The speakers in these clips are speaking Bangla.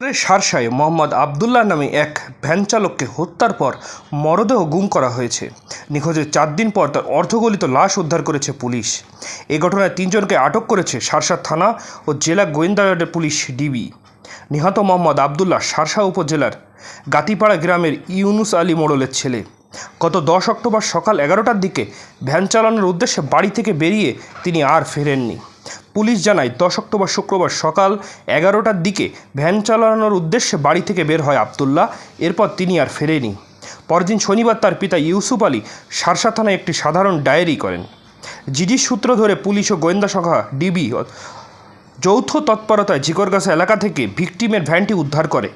সারসায় মোহাম্মদ আবদুল্লাহ নামে এক ভ্যান চালককে হত্যার পর মরদেহ গুম করা হয়েছে। নিখোঁজের চার দিন পর তার অর্ধগলিত লাশ উদ্ধার করেছে পুলিশ। এ ঘটনায় তিনজনকে আটক করেছে সারসা থানা ও জেলা গোয়েন্দা পুলিশ ডিবি। নিহত মোহাম্মদ আবদুল্লাহ সারসা উপজেলার গাতিপাড়া গ্রামের ইউনুস আলী মোড়লের ছেলে। গত দশ অক্টোবর সকাল এগারোটার দিকে ভ্যান চালানোর উদ্দেশ্যে বাড়ি থেকে বেরিয়ে তিনি আর ফেরেননি। পুলিশ জানায়, দশ অক্টোবর শুক্রবার সকাল এগারোটার দিকে ভ্যান চালানোর উদ্দেশ্যে বাড়ি থেকে বের হয় আবদুল্লাহ। এরপর তিনি আর ফেরেনি। পরদিন শনিবার তার পিতা ইউসুফ আলী সারসা থানায় একটি সাধারণ ডায়েরি করেন। জিডির সূত্র ধরে পুলিশ ও গোয়েন্দা শাখা ডিবি যৌথ তৎপরতায় জিকরগাছা এলাকা থেকে ভিকটিমের ভ্যানটি উদ্ধার করে।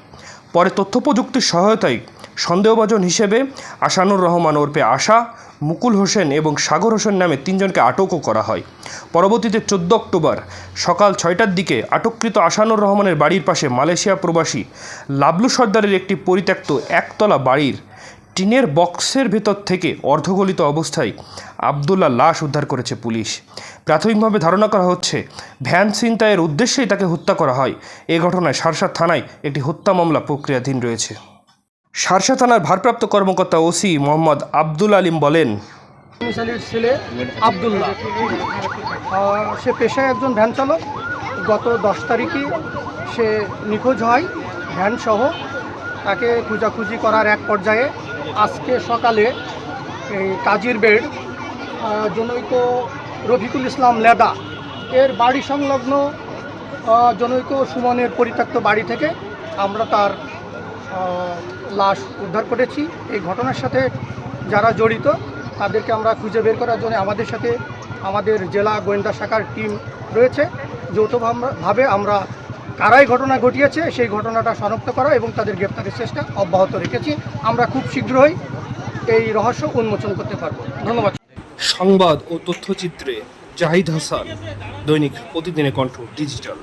পরে তথ্য প্রযুক্তির সহায়তায় সন্দেহভাজন হিসেবে আশানুর রহমান ওরফে আশা, মুকুল হোসেন এবং সাগর হোসেন নামে তিনজনকে আটকও করা হয়। পরবর্তীতে চোদ্দ অক্টোবর সকাল ছয়টার দিকে আটককৃত আশানুর রহমানের বাড়ির পাশে মালয়েশিয়া প্রবাসী লাবলু সর্দারের একটি পরিত্যক্ত একতলা বাড়ির টিনের বক্সের ভেতর থেকে অর্ধগলিত অবস্থায় আবদুল্লাহ লাশ উদ্ধার করেছে পুলিশ। প্রাথমিকভাবে ধারণা করা হচ্ছে, ভ্যান ছিনতাইয়ের উদ্দেশ্যেই তাকে হত্যা করা হয়। এ ঘটনায় সারসা থানায় একটি হত্যা মামলা প্রক্রিয়াধীন রয়েছে। সারসা থানার ভারপ্রাপ্ত কর্মকর্তা ওসি মোহাম্মদ আব্দুল আলিম বলেন মিসালির ছেলে আবদুল্লাহ। সে পেশায় একজন ভ্যান চালক। গত দশ তারিখে সে নিখোঁজ হয় ভ্যান সহ তাকে খোঁজাখুঁজি করার এক পর্যায়ে আজকে সকালে এই কাজীর বেড জনৈক রফিকুল ইসলাম লেদা এর বাড়ি সংলগ্ন জনৈক সুমনের পরিত্যক্ত বাড়ি থেকে আমরা তার লাশ উদ্ধার করেছি। এই ঘটনার সাথে যারা জড়িত তাদেরকে আমরা খুঁজে বের করার জন্য আমাদের সাথে আমাদের জেলা গোয়েন্দা শাখার টিম রয়েছে। যৌথভাবে আমরা কারাই ঘটনা ঘটিয়েছে, সেই ঘটনাটা শনাক্ত করা এবং তাদের গ্রেপ্তারের চেষ্টা অব্যাহত রেখেছি। আমরা খুব শীঘ্রই এই রহস্য উন্মোচন করতে পারব। ধন্যবাদ। সংবাদ ও তথ্যচিত্রে জাহিদ হাসান, দৈনিক প্রতিদিনের কণ্ঠ ডিজিটাল।